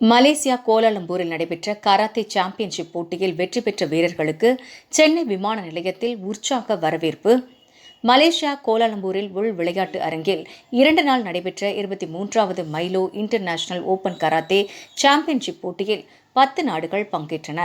Malaysia கோலாலம்பூரில் நடைபெற்ற karate championship போட்டியில் வெற்றி பெற்ற வீரர்களுக்கு சென்னை விமான நிலையத்தில் உற்சாக வரவேற்பு. மலேசியா கோலாலம்பூரில் உள் விளையாட்டு அரங்கில் இரண்டு நாள் நடைபெற்ற இருபத்தி மூன்றாவது Milo international open karate championship போட்டியில் பத்து நாடுகள் பங்கேற்றன.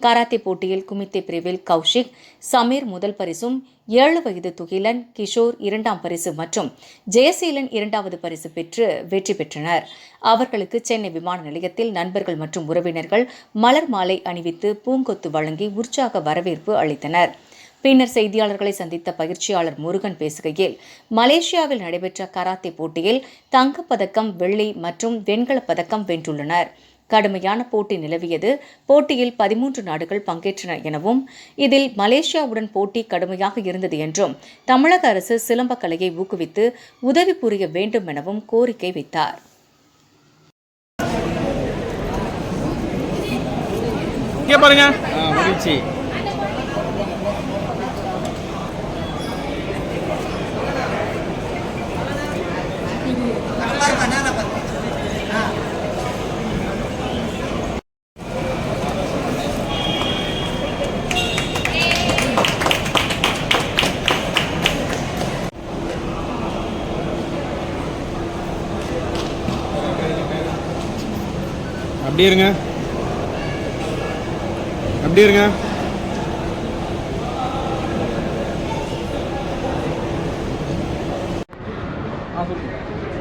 கராத்தே போட்டியில் குமித்தே பிரிவில் கௌஷிக் சமீர் முதல் பரிசும் ஏழு வயது துகிலன் கிஷோர் இரண்டாம் பரிசு மற்றும் ஜெயசீலன் இரண்டாவது பரிசு பெற்று வெற்றி பெற்றனர். அவர்களுக்கு சென்னை விமான நிலையத்தில் நண்பர்கள் மற்றும் உறவினர்கள் மலர் மாலை அணிவித்து பூங்கொத்து வழங்கி உற்சாக வரவேற்பு அளித்தனர். பின்னர் செய்தியாளர்களை சந்தித்த பயிற்சியாளர் முருகன் பேசுகையில் மலேசியாவில் நடைபெற்ற கராத்தே போட்டியில் தங்கப்பதக்கம் வெள்ளி மற்றும் வெண்கலப் பதக்கம் வென்றுள்ளனர். கடுமையான போட்டி நிலவியது. போட்டியில் பதிமூன்று நாடுகள் பங்கேற்றன எனவும் இதில் மலேசியாவுடன் போட்டி கடுமையாக இருந்தது என்றும் தமிழக அரசு சிலம்பக் கலையை ஊக்குவித்து உதவி புரிய வேண்டும் எனவும் கோரிக்கை வைத்தார். பாருங்க. ஆ மகிழ்ச்சி. அப்படி இருங்க. அப்படி இருங்க.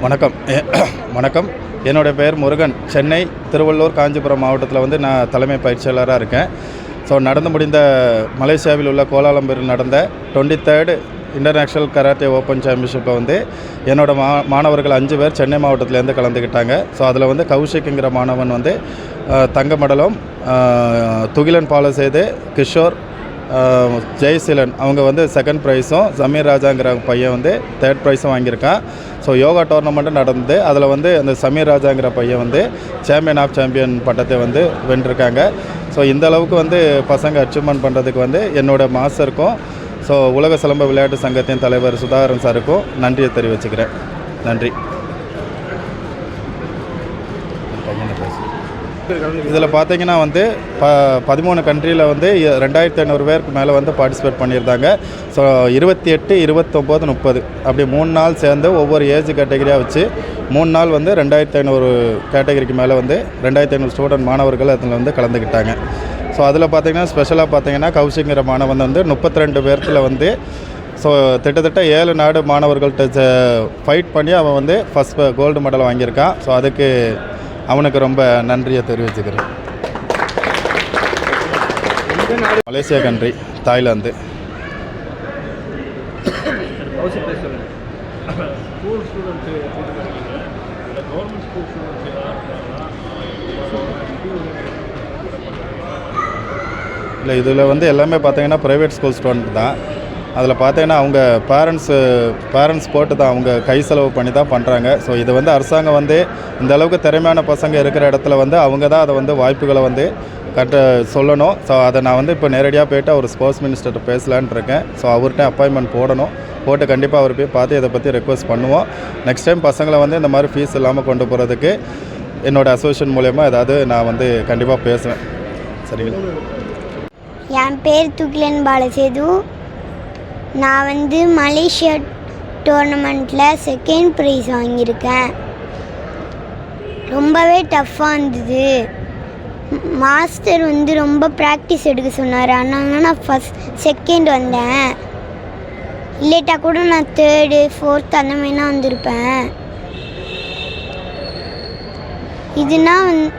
வணக்கம். வணக்கம். என்னுடைய பெயர் முருகன். சென்னை திருவள்ளூர் காஞ்சிபுரம் மாவட்டத்தில் வந்து நான் தலைமை பயிற்சியாளராக இருக்கேன். ஸோ நடந்து முடிந்த மலேசியாவில் உள்ள கோலாலம்பூரில் நடந்த twenty third international karate open சாம்பியன்ஷிப்பை வந்து என்னோட மா மாணவர்கள் அஞ்சு பேர் சென்னை மாவட்டத்திலேருந்து கலந்துக்கிட்டாங்க ஸோ அதில் வந்து கௌஷிக்குங்கிற மாணவன் வந்து தங்க மடலும் துகிலன் பாலசேது கிஷோர் ஜெய்சீலன் அவங்க வந்து செகண்ட் ப்ரைஸும் சமீர் ராஜாங்கிற பையன் வந்து தேர்ட் ப்ரைஸும் வாங்கியிருக்கான். ஸோ யோகா டோர்னமெண்ட்டும் நடந்து அதில் வந்து அந்த சமீர் ராஜாங்கிற பையன் வந்து சாம்பியன் ஆஃப் சாம்பியன் பட்டத்தை வந்து வென்றிருக்காங்க. ஸோ இந்த அளவுக்கு வந்து பசங்க அச்சீவ்மெண்ட் பண்ணுறதுக்கு வந்து என்னோடய மாஸ்டருக்கும் ஸோ உலக சிலம்ப விளையாட்டு சங்கத்தின் தலைவர் சுதாகரன் சாருக்கும் நன்றியை தெரிவிச்சுக்கிறேன். நன்றி. இதில் பார்த்தீங்கன்னா வந்து ப பதிமூணு கண்ட்ரியில் வந்து ரெண்டாயிரத்தி ஐநூறு பேருக்கு மேலே வந்து பார்ட்டிசிபேட் பண்ணியிருந்தாங்க. ஸோ இருபத்தி எட்டு இருபத்தொம்போது முப்பது. அப்படி மூணு நாள் சேர்ந்து ஒவ்வொரு ஏஜ் கேட்டகரியாக வச்சு மூணு நாள் வந்து ரெண்டாயிரத்தி ஐநூறு கேட்டகரிக்கு மேலே வந்து ரெண்டாயிரத்தி ஐநூறு ஸ்டூடெண்ட் மாணவர்கள் அதில் வந்து கலந்துக்கிட்டாங்க ஸோ அதில் பார்த்தீங்கன்னா ஸ்பெஷலாக பார்த்திங்கன்னா கௌஷிங்கிற மாணவன் வந்து முப்பத்தி ரெண்டு பேர்த்தில் வந்து ஸோ கிட்டத்தட்ட ஏழு நாடு மாணவர்கள்ட்ட ஃபைட் பண்ணி அவன் வந்து ஃபஸ்ட் கோல்டு மெடல் வாங்கியிருக்கான். ஸோ அதுக்கு அவனுக்கு ரொம்ப நன்றியை தெரிவிச்சுக்கிறேன். Malaysia country Thailand. School students போட்டுருக்கீங்க government school students இல்லை இதில் வந்து எல்லாமே பார்த்தீங்கன்னா ப்ரைவேட் ஸ்கூல் ஸ்டூடெண்ட் தான். அதில் பார்த்தீங்கன்னா அவங்க பேரண்ட்ஸு பேரண்ட்ஸ் போட்டு தான் அவங்க கை செலவு பண்ணி தான் பண்ணுறாங்க ஸோ இது வந்து அரசாங்கம் வந்து இந்த அளவுக்கு திறமையான பசங்க இருக்கிற இடத்துல வந்து அவங்க தான் அதை வந்து வாய்ப்புகளை வந்து கட்ட சொல்லணும். ஸோ அதை நான் வந்து இப்போ நேரடியாக போயிட்டு அவர் ஸ்போர்ட்ஸ் மினிஸ்டர்கிட்ட பேசலான் இருக்கேன். ஸோ அவர்கிட்ட அப்பாயின்மெண்ட் போடணும். போட்டு கண்டிப்பாக அவர் போய் பார்த்து இதை பற்றி ரெக்வஸ்ட் பண்ணுவோம். நெக்ஸ்ட் டைம் பசங்களை வந்து இந்த மாதிரி ஃபீஸ் இல்லாமல் கொண்டு போகிறதுக்கு என்னோடய அசோசியேஷன் மூலயமா ஏதாவது நான் வந்து கண்டிப்பாக பேசுவேன். சரிங்களா? என் பேர் துகிலன் பாலசேது. நான் வந்து மலேசியா டோர்னமெண்ட்டில் செகண்ட் ப்ரைஸ் வாங்கியிருக்கேன். ரொம்பவே டஃப்பாக இருந்தது. மாஸ்டர் வந்து ரொம்ப ப்ராக்டிஸ் எடுக்க சொன்னார். அதனால நான் ஃபஸ்ட் செகண்ட் வந்தேன். இல்லைட்டா கூட நான் தேர்டு ஃபோர்த் அந்த மாதிரினா வந்திருப்பேன். இதுனா வந்து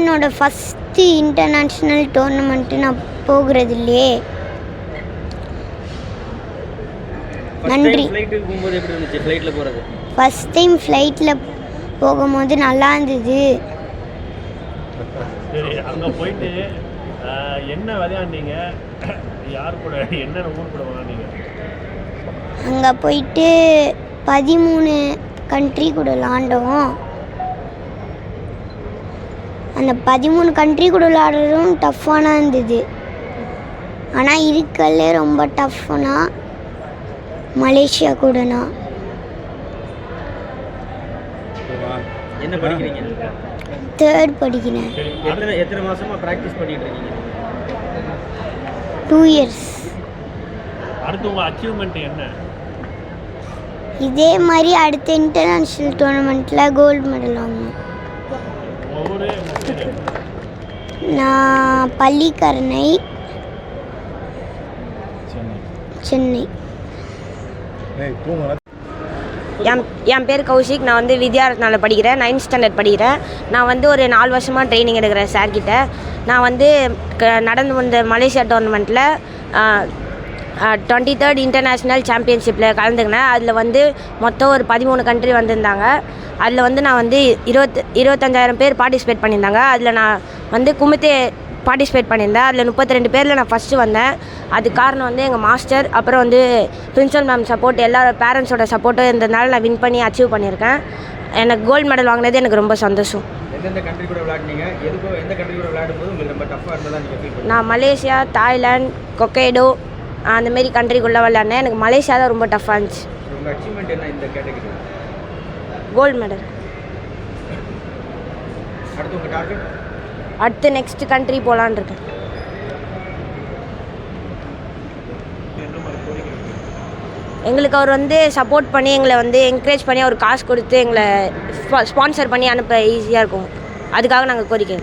என்னோடய ஃபஸ்ட் ஃபஸ்ட்டு இன்டர்நேஷ்னல் டோர்னமெண்ட்டு நான் போகிறது இல்லையே நன்றி. ஃபஸ்ட் டைம் ஃப்ளைட்டில் போகும்போது நல்லா இருந்தது. சரி அங்கே போயிட்டு என்ன விளையாண்டீங்க? யார் கூட என்னென்ன ஊர் கூட விளையாண்டீங்க? அங்கே போயிட்டு பதிமூணு கண்ட்ரி கூட விளாண்டோம் அந்த பதிமூணு கண்ட்ரி கூட விளாடுறதும் டஃப்பானா இருந்தது. ஆனால் இருக்கல ரொம்ப டஃப்னா மலேசியா கூடனா. என்ன படிக்கிறீங்க? தேர்ட் படிக்கிறேன். சரி எத்தனை எத்தனை மாசமா ப்ராக்டிஸ் பண்ணிட்டு இருக்கீங்க? டூ இயர்ஸ் அடுத்து உங்கள் அச்சீவ்மெண்ட் என்ன? இதே மாதிரி அடுத்த இன்டர்நேஷ்னல் டோர்னமெண்ட்டில் கோல்டு மெடல் வாங்கணும். நான் பள்ளிக்கரணை சென்னை. என் என் பேர் கௌஷிக். நான் வந்து வித்யாரத்னாவில் படிக்கிறேன். நைன்த் ஸ்டாண்டர்ட் படிக்கிறேன். நான் வந்து ஒரு நாலு வருஷமாக ட்ரைனிங் எடுக்கிறேன் சார்கிட்ட நான் வந்து க நடந்து வந்த மலேசியா டோர்னமெண்ட்டில் டுவெண்ட்டி தேர்ட் இன்டர்நேஷ்னல் சாம்பியன்ஷிப்பில் கலந்துக்கினேன். அதில் வந்து மொத்தம் ஒரு பதிமூணு கண்ட்ரி வந்திருந்தாங்க. அதில் வந்து நான் வந்து இருபத்து இருபத்தஞ்சாயிரம் பேர் பார்ட்டிசிபேட் பண்ணியிருந்தாங்க. அதில் நான் வந்து குமுத்தே பார்ட்டிசிபேட் பண்ணியிருந்தேன். அதில் முப்பத்தி ரெண்டு பேரில் நான் ஃபஸ்ட்டு வந்தேன். அதுக்கு காரணம் வந்து எங்கள் மாஸ்டர் அப்புறம் வந்து பிரின்சிபல் மேம் சப்போர்ட் எல்லாரோட பேரண்ட்ஸோட சப்போர்ட்டும் இருந்ததுனால நான் வின் பண்ணி அச்சீவ் பண்ணியிருக்கேன். எனக்கு கோல்டு மெடல் வாங்கினது எனக்கு ரொம்ப சந்தோஷம். நான் மலேசியா தாய்லாந்து கொக்கைடோ அந்தமாரி கண்ட்ரிக்குள்ளே விளையாடினேன் எனக்கு மலேசியா தான் ரொம்ப டஃப்பாக இருந்துச்சு. கோல்டு மெடல் அடுத்து நெக்ஸ்ட் கண்ட்ரி போகலான் இருக்கேன். எங்களுக்கு அவர் வந்து சப்போர்ட் பண்ணி எங்களை வந்து என்கரேஜ் பண்ணி அவர் காசு கொடுத்து எங்களை ஸ்பான்சர் பண்ணி அனுப்ப ஈஸியாக இருக்கும். அதுக்காக நாங்கள் கோரிக்கை.